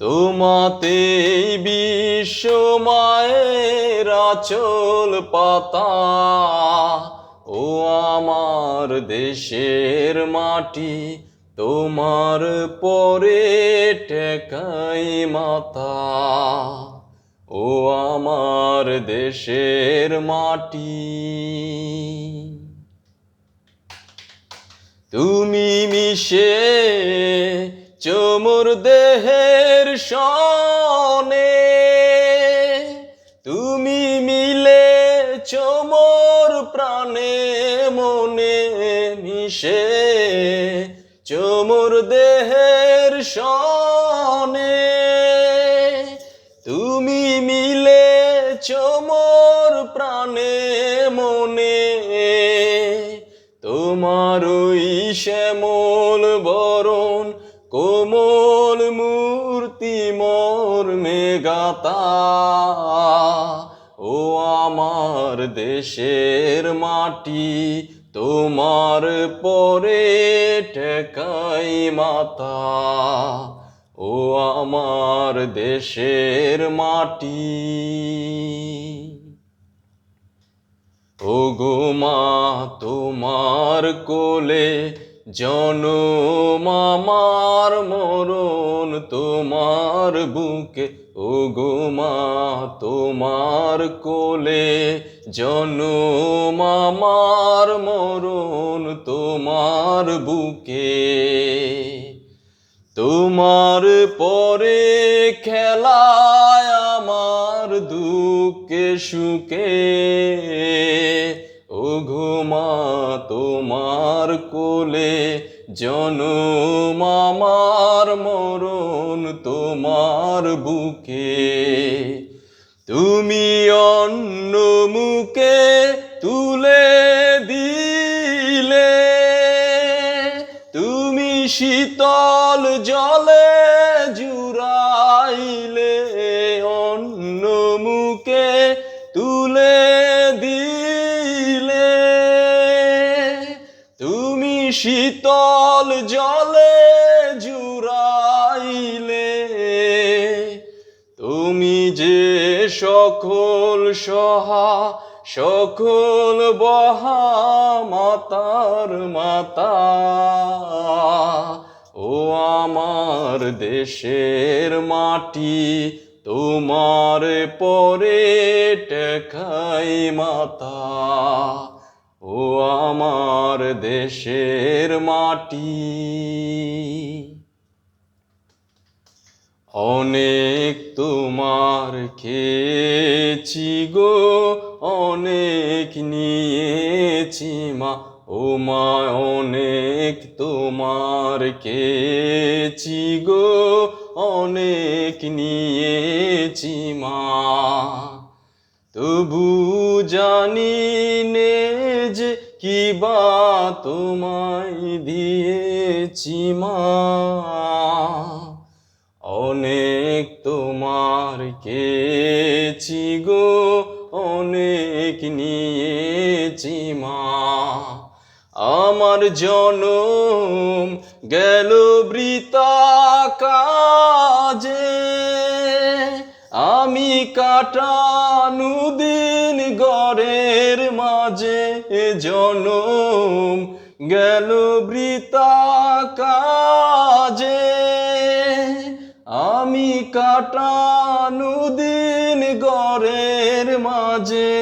তোমাতে বিশ্ব মায়ের আচল পাতা। ও আমার দেশের মাটি, তোমার পরে টেকাই মাতা। ও আমার দেশের মাটি। তুমি মিশে চমুর দেহের সনে তুমি মিলে চমর প্রাণে মনে মিশে চমুর দেহের সনে তুমি মিলে চমর প্রাণে মনে তোমার ওই শ্যামল কোমল মূর্তি মোর মেগাতা ও আমার দেশের মাটি, তোমার পরে ঠেকাই মাতা। ও আমার দেশের মাটি। ও গো মা, তোমার কোলে জনম আমার মরণ তোমার বুকে ও গো মা তোমার কোলে। জনম আমার মরণ তোমার বুকে। তোমার পরে খেলায় আমার দুঃখে সুখে। ঘুমা তোমার কোলে, জনম আমার মরণ তোমার বুকে। তুমি অন্য মুখে তুলে দিলে, তুমি শীতল জলে জুড়াইলে। তুমি শীতল জলে জুড়াইলে, তুমি যে সকল সহা, সকল বহা মাতার মাতা, ও আমার দেশের মাটি তোমার পরে টেকাই মাতা। ও আমার দেশের মাটি। অনেক তোমার খেয়েছি গো, অনেক নিয়েছি মা। ও মা, অনেক তোমার খেয়েছি গো, অনেক নিয়েছি মা। তবু জানি নে যে কি বা তোমায় দিয়েছি মা? অনেক তোমার কেছি গো, অনেক নিয়েছি মা। আমার জনম গেল বৃতা কাজে আমি কাটানু দিন গড়ের মাঝে জনম গেল বৃতা কাজে আমি কাটানু দিন গড়ের মাঝে।